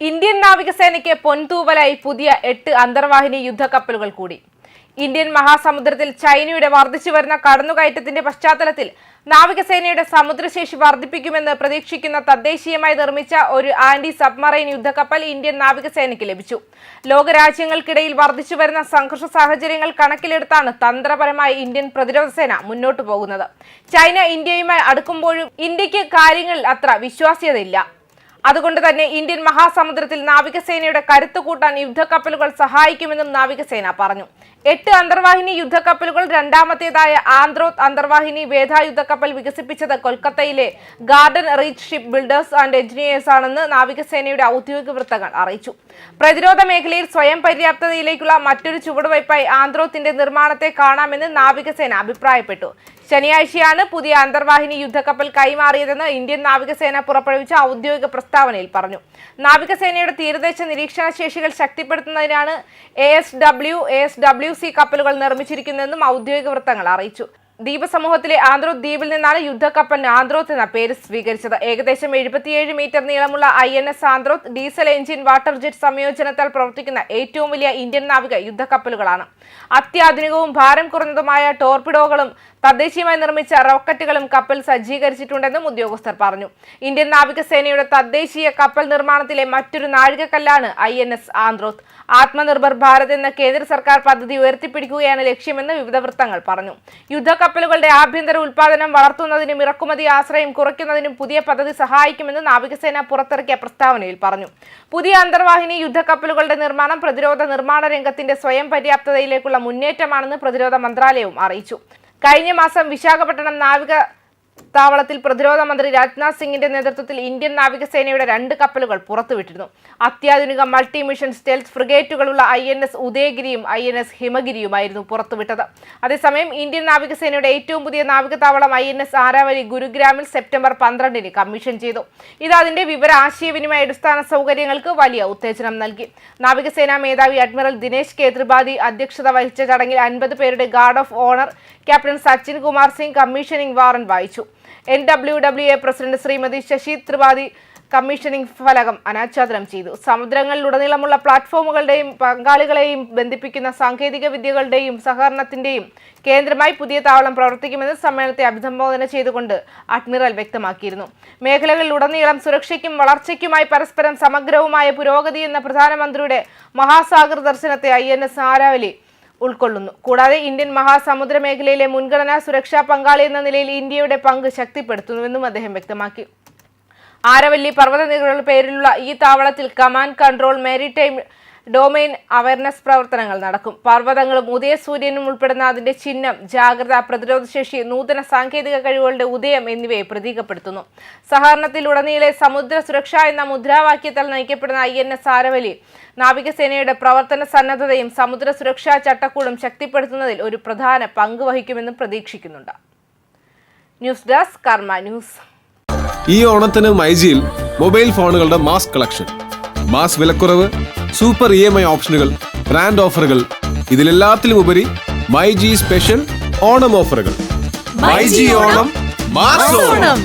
Indian നാവികസേനയ്ക്ക് പൊൻതൂവലായി പുതിയ എട്ട് അന്തർവാഹിനി യുദ്ധക്കപ്പലുകൾ കൂടി. ഇന്ത്യൻ മഹാസമുദ്രത്തിൽ ചൈനയുടെ വർദ്ധിച്ചു വരുന്ന കടന്നുകയറ്റത്തിന്റെ പശ്ചാത്തലത്തിൽ നാവികസേനയുടെ സമുദ്രശേഷി വർദ്ധിപ്പിക്കുമെന്ന് പ്രതീക്ഷിക്കുന്ന തദ്ദേശീയമായി നിർമ്മിച്ച ഒരു ആന്റി സബ്മറൈൻ യുദ്ധക്കപ്പൽ ഇന്ത്യൻ നാവികസേനയ്ക്ക് ലഭിച്ചു. ലോകരാജ്യങ്ങൾക്കിടയിൽ വർദ്ധിച്ചു വരുന്ന സംഘർഷ സാഹചര്യങ്ങൾ കണക്കിലെടുത്താണ് തന്ത്രപരമായി ഇന്ത്യൻ പ്രതിരോധ സേന മുന്നോട്ടു പോകുന്നത്. ചൈന ഇന്ത്യയുമായി അടുക്കുമ്പോഴും ഇന്ത്യയ്ക്ക് കാര്യങ്ങളിൽ അത്ര വിശ്വാസ്യതയില്ല. അതുകൊണ്ട് തന്നെ ഇന്ത്യൻ മഹാസമുദ്രത്തിൽ നാവികസേനയുടെ കരുത്ത് കൂട്ടാൻ യുദ്ധക്കപ്പലുകൾ സഹായിക്കുമെന്നും നാവികസേന പറഞ്ഞു. എട്ട് അന്തർവാഹിനി യുദ്ധക്കപ്പലുകൾ രണ്ടാമത്തേതായ ആന്ത്രോത്ത് അന്തർവാഹിനി വേധ യുദ്ധക്കപ്പൽ വികസിപ്പിച്ചത് കൊൽക്കത്തയിലെ garden reach ship builders and engineers ആണെന്ന് നാവികസേനയുടെ ഔദ്യോഗിക വൃത്തങ്ങൾ അറിയിച്ചു. പ്രതിരോധ മേഖലയിൽ സ്വയം പര്യാപ്തതയിലേക്കുള്ള മറ്റൊരു ചുവടുവയ്പായി ആന്ത്രോത്തിന്റെ നിർമ്മാണത്തെ കാണാമെന്ന് നാവികസേന അഭിപ്രായപ്പെട്ടു. ശനിയാഴ്ചയാണ് പുതിയ അന്തർവാഹിനി യുദ്ധക്കപ്പൽ കൈമാറിയതെന്ന് ഇന്ത്യൻ നാവികസേന പുറപ്പെടുവിച്ച ഔദ്യോഗിക പ്രസ്താവനയിൽ പറഞ്ഞു. നാവികസേനയുടെ തീരദേശ നിരീക്ഷണ ശേഷികൾ ശക്തിപ്പെടുത്തുന്നതിനാണ് A S W A S W C കപ്പലുകൾ നിർമ്മിച്ചിരിക്കുന്നതെന്നും ഔദ്യോഗിക വൃത്തങ്ങൾ അറിയിച്ചു. ദ്വീപസമൂഹത്തിലെ ആന്ത്രോത്ത് ദ്വീപിൽ നിന്നാണ് യുദ്ധക്കപ്പൽ ആന്ത്രോത്ത് എന്ന പേര് സ്വീകരിച്ചത്. ഏകദേശം എഴുപത്തിയേഴ് മീറ്റർ നീളമുള്ള I N S Androth diesel engine water jet സംയോജനത്താൽ പ്രവർത്തിക്കുന്ന ഏറ്റവും വലിയ ഇന്ത്യൻ നാവിക യുദ്ധക്കപ്പലുകളാണ്. അത്യാധുനികവും ഭാരം കുറഞ്ഞതുമായ ടോർപിഡോകളും തദ്ദേശീയമായി നിർമ്മിച്ച റോക്കറ്റുകളും കപ്പൽ സജ്ജീകരിച്ചിട്ടുണ്ടെന്നും ഉദ്യോഗസ്ഥർ പറഞ്ഞു. ഇന്ത്യൻ നാവികസേനയുടെ തദ്ദേശീയ കപ്പൽ നിർമ്മാണത്തിലെ മറ്റൊരു നാഴികക്കല്ലാണ് I N S Androth. Atmanirbhar Bharat എന്ന കേന്ദ്ര സർക്കാർ പദ്ധതി ഉയർത്തിപ്പിടിക്കുകയാണ് ലക്ഷ്യമെന്ന് വിവിധ വൃത്തങ്ങൾ പറഞ്ഞു. യുദ്ധക്കപ്പലുകളുടെ ആഭ്യന്തര ഉൽപാദനം വളർത്തുന്നതിനും ഇറക്കുമതി ആശ്രയം കുറയ്ക്കുന്നതിനും പുതിയ പദ്ധതി സഹായിക്കുമെന്ന് നാവികസേന പുറത്തിറക്കിയ പ്രസ്താവനയിൽ പറഞ്ഞു. പുതിയ അന്തർവാഹിനി യുദ്ധക്കപ്പലുകളുടെ നിർമ്മാണം പ്രതിരോധ നിർമ്മാണ രംഗത്തിന്റെ സ്വയം പര്യാപ്തതയിലേക്കുള്ള മുന്നേറ്റമാണെന്ന് പ്രതിരോധ മന്ത്രാലയവും അറിയിച്ചു. കഴിഞ്ഞ മാസം വിശാഖപട്ടണം നാവിക താവളത്തിൽ പ്രതിരോധ മന്ത്രി രാജ്നാഥ് സിംഗിന്റെ നേതൃത്വത്തിൽ ഇന്ത്യൻ നാവികസേനയുടെ രണ്ട് കപ്പലുകൾ പുറത്തുവിട്ടിരുന്നു. അത്യാധുനിക മൾട്ടി മിഷൻ സ്റ്റെൽത്ത് ഫ്രിഗേറ്റുകളുള്ള ഐ എൻ എസ് ഉദയഗിരിയും ഐ എൻ എസ് ഹിമഗിരിയുമായിരുന്നു പുറത്തുവിട്ടത്. അതേസമയം ഇന്ത്യൻ നാവികസേനയുടെ ഏറ്റവും പുതിയ നാവികതാവളം ഐ എൻ എസ് ആരാവലി ഗുരുഗ്രാമിൽ സെപ്റ്റംബർ പന്ത്രണ്ടിന് കമ്മീഷൻ ചെയ്തു. ഇത് അതിന്റെ വിവര ആശയവിനിമയ അടിസ്ഥാന സൗകര്യങ്ങൾക്ക് വലിയ ഉത്തേജനം നൽകി. നാവികസേനാ മേധാവി അഡ്മിറൽ ദിനേശ് കെ ത്രിപാഠി അധ്യക്ഷത വഹിച്ച ചടങ്ങിൽ അൻപത് പേരുടെ guard of honour captain Sachin Kumar Singh commissioning warrant വായിച്ചു. N W W A president Shrimati Shashi Tripathi commissioning ഫലകം അനാച്ഛാദനം ചെയ്തു. സമുദ്രങ്ങളിലുടനീളമുള്ള പ്ലാറ്റ്ഫോമുകളുടെയും പങ്കാളികളെയും ബന്ധിപ്പിക്കുന്ന സാങ്കേതിക വിദ്യകളുടെയും സഹകരണത്തിന്റെയും കേന്ദ്രമായി പുതിയ താവളം പ്രവർത്തിക്കുമെന്ന് സമ്മേളനത്തെ അഭിസംബോധന ചെയ്തുകൊണ്ട് അഡ്മിറൽ വ്യക്തമാക്കിയിരുന്നു. മേഖലകളിലുടനീളം സുരക്ഷയ്ക്കും വളർച്ചയ്ക്കുമായി പരസ്പരം സമഗ്രവുമായ പുരോഗതി എന്ന പ്രധാനമന്ത്രിയുടെ മഹാസാഗർ ദർശനത്തെ ഐ എൻ എസ് ആരാവലി ഉൾക്കൊള്ളുന്നു. കൂടാതെ ഇന്ത്യൻ മഹാസമുദ്ര മേഖലയിലെ മുൻഗണനാ സുരക്ഷാ പങ്കാളി എന്ന നിലയിൽ ഇന്ത്യയുടെ പങ്ക് ശക്തിപ്പെടുത്തുന്നുവെന്നും അദ്ദേഹം വ്യക്തമാക്കി. ആരവല്ലി പർവതനിരകളുടെ പേരിലുള്ള ഈ താവളത്തിൽ command control maritime domain awareness പ്രവർത്തനങ്ങൾ നടക്കും. പർവതങ്ങളും ഉദയസൂര്യനും ഉൾപ്പെടുന്ന അതിന്റെ ചിഹ്നം ജാഗ്രത പ്രതിരോധശേഷി നൂതന സാങ്കേതിക കഴിവുകളുടെ ഉദയം എന്നിവയെ പ്രതീകപ്പെടുത്തുന്നു. സഹകരണത്തിലുടനീളെ സമുദ്ര സുരക്ഷ എന്ന മുദ്രാവാക്യത്താൽ നയിക്കപ്പെടുന്ന ഐ എൻ എസ് ആരവലി നാവികസേനയുടെ പ്രവർത്തന സന്നദ്ധതയും സമുദ്ര സുരക്ഷാ ചട്ടക്കൂടും ശക്തിപ്പെടുത്തുന്നതിൽ ഒരു പ്രധാന പങ്ക് വഹിക്കുമെന്നും പ്രതീക്ഷിക്കുന്നുണ്ട്. News desk Karma news. ഈ ഓണത്തിന് മൈജിയിൽ മൊബൈൽ ഫോണുകളുടെ മാസ് കളക്ഷൻ. മാസ് വിലക്കുറവ് സൂപ്പർ ഇ എം ഐ ഓപ്ഷനുകൾ ബ്രാൻഡ് ഓഫറുകൾ ഇതിലെല്ലാത്തിലും ഉപരി മൈ ജി സ്പെഷ്യൽ ഓണം ഓഫറുകൾ. മൈജി ഓണം മാസ് ഓണം